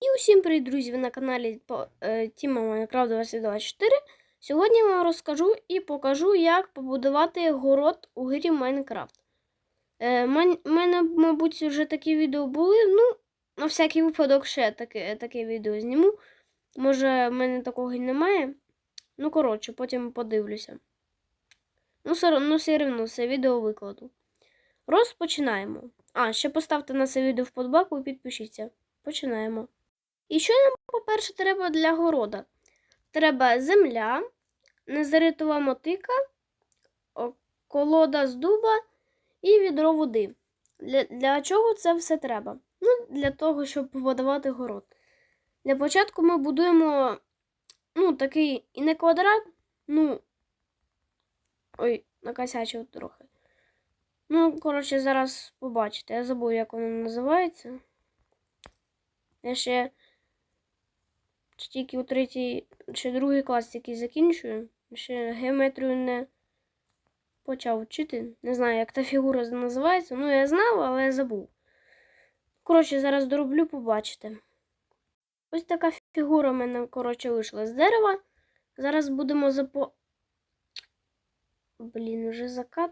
І усім привіт, друзі! Ви на каналі е, Тіма Майнкрафт 2024. Сьогодні я вам розкажу і покажу, як побудувати город у грі Майнкрафт. Е, мене, мабуть, вже такі відео були. Ну, на всякий випадок ще таке, таке відео зніму. Може, в мене такого й немає. Ну, коротше, потім подивлюся. Ну, все, ну, все рівно це відео викладу. Розпочинаємо. А, ще поставте на це відео вподобайку і підпишіться. Починаємо. І що нам, по-перше, треба для города? Треба земля, незаритова мотика, колода з дуба і відро води. Для, для чого це все треба? Ну, для того, щоб побудувати город. Для початку ми будуємо ну, такий і не квадрат, ну. Ой, накосячив трохи. Ну, коротше, зараз побачите. Я забув, як воно називається. Я ще тільки у третій чи другий клас тільки закінчую. Ще геометрію не почав вчити. Не знаю, як та фігура називається. Ну, я знав, але забув. Коротше, зараз дороблю, побачите. Ось така фігура в мене, коротше, вийшла з дерева. Зараз будемо запо. Блін, вже закат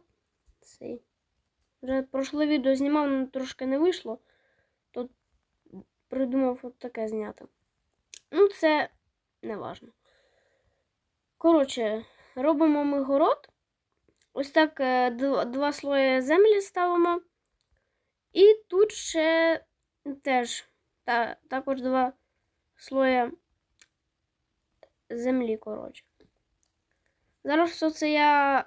цей. Вже прошле відео знімав, але трошки не вийшло. То придумав от таке зняти. Ну, це не важно. Коротше, робимо ми город. Ось так е, два, слої землі ставимо. І тут ще теж та, також два слої землі, коротше. Зараз все це я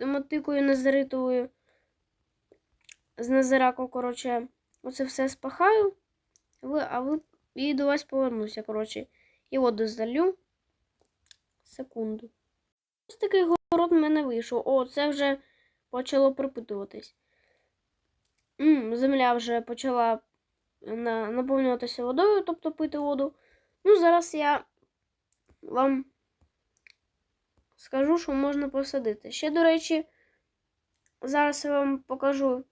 мотикою незаритовою з назираку, коротше, оце все спахаю. А ви і до вас повернуся, коротше. І воду залю. Секунду. Ось такий город в мене вийшов. О, це вже почало пропитуватись. М, земля вже почала на, наповнюватися водою, тобто пити воду. Ну, зараз я вам скажу, що можна посадити. Ще, до речі, зараз я вам покажу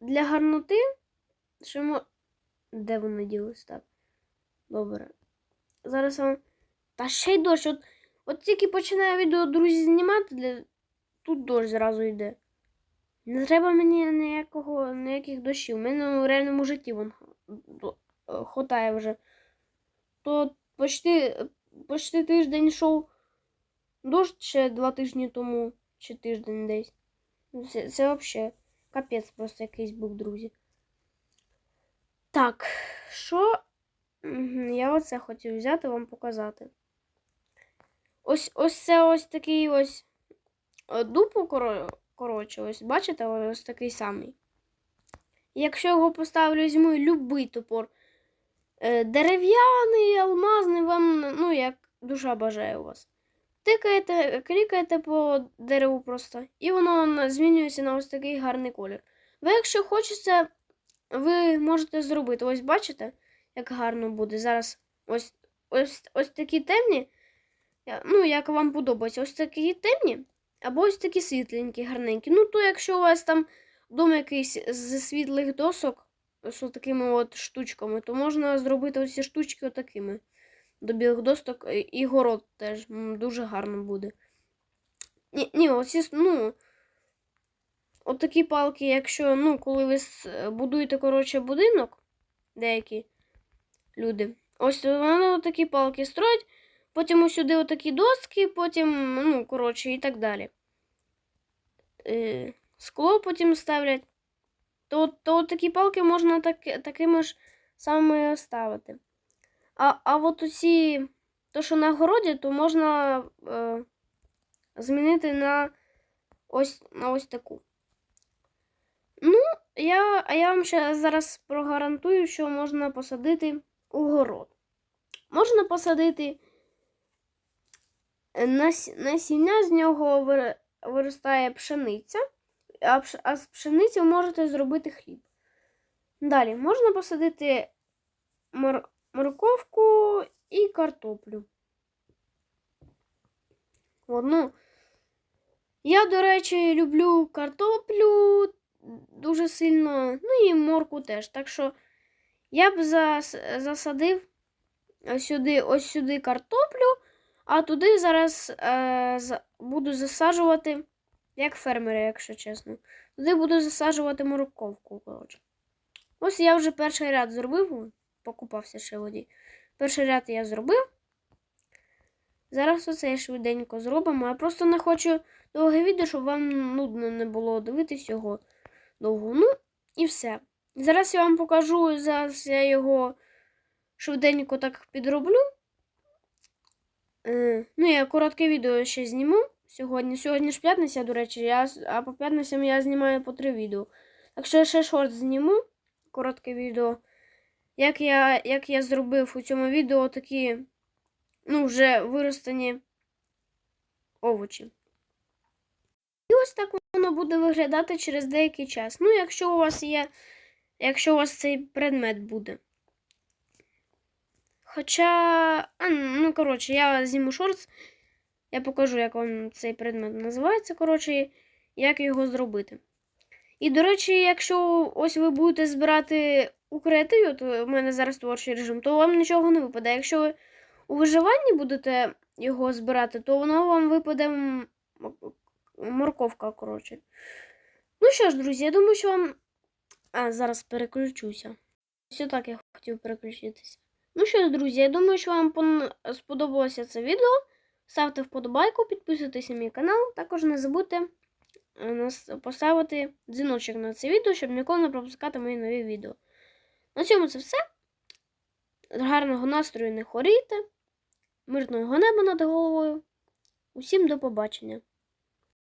для гарноти, що. Де вони ділись так? Добре. Зараз вам. Та ще й дощ. От, от тільки починаю відео, друзі, знімати, для... тут дощ зразу йде. Не треба мені ніякого, ніяких дощів. У мене в реальному житті вон е, хватає вже. То почти, почти тиждень йшов дощ ще два тижні тому, чи тиждень десь. Ну, Це, це взагалі капець просто якийсь був, друзі. Так, що я оце хотів взяти вам показати. Ось ось це ось такий ось дуб, коротше, ось бачите, ось такий самий. Якщо його поставлю, візьму любий топор. е, Дерев'яний, алмазний, вам, ну, як душа бажає у вас. Тикаєте, клікаєте по дереву просто, і воно змінюється на ось такий гарний колір. Ви, якщо хочете, ви можете зробити. Ось бачите, як гарно буде. Зараз ось ось, ось такі темні. Ну, як вам подобається, ось такі темні, або ось такі світленькі, гарненькі. Ну, то якщо у вас там дом якийсь з світлих досок, з такими от штучками, то можна зробити ось ці штучки отакими. До білих досток і- город теж дуже гарно буде. Ні, ні, оці, ну, от такі палки, якщо, ну, коли ви будуєте, коротше, будинок, деякі люди, ось вони такі палки строять, потім сюди отакі доски, потім, ну, коротше, і так далі. Е, скло потім ставлять. То, то такі палки можна так, такими ж самими ставити. А, а от усі, то, що на городі, то можна е, змінити на ось, на ось таку. Ну, я, а я вам ще зараз прогарантую, що можна посадити у город. Можна посадити нас- насіння, з нього виростає пшениця, а з пшениці ви можете зробити хліб. Далі можна посадити мор- морковку і картоплю. От, ну, я, до речі, люблю картоплю дуже сильно, ну і морку теж. Так що я б зас- засадив сюди, ось сюди картоплю, а туди зараз е, буду засаджувати, як фермери, якщо чесно. Туди буду засаджувати морковку. Коротше. Ось я вже перший ряд зробив, покупався ще воді. Перший ряд я зробив. Зараз оце швиденько зробимо. Я просто не хочу довге відео, щоб вам нудно не було дивитись його Ну, і все. Зараз я вам покажу, зараз я його швиденько так підроблю. Е, ну, я коротке відео ще зніму сьогодні. Сьогодні ж п'ятниця, до речі, я, а по п'ятницям я знімаю по три відео. Так що я ще шорт зніму, коротке відео. Як я, як я зробив у цьому відео такі, ну, вже виростені овочі. І ось так воно буде виглядати через деякий час. Ну, якщо у вас є, якщо у вас цей предмет буде. Хоча, а, ну, коротше, я зніму шортс, я покажу, як вам цей предмет називається, коротше, як його зробити. І, до речі, якщо ось ви будете збирати у креативі, от у мене зараз творчий режим, то вам нічого не випаде. Якщо ви у виживанні будете його збирати, то воно вам випаде морковка, коротше. Ну що ж, друзі, я думаю, що вам. А, зараз переключуся. Ось так я хотів переключитися. Ну що ж, друзі, я думаю, що вам сподобалося це відео. Ставте вподобайку, підписуйтесь на мій канал. Також не забудьте е, поставити дзвіночок на це відео, щоб ніколи не пропускати мої нові відео. На цьому це все. Гарного настрою не хворійте, мирного неба над головою. Усім до побачення!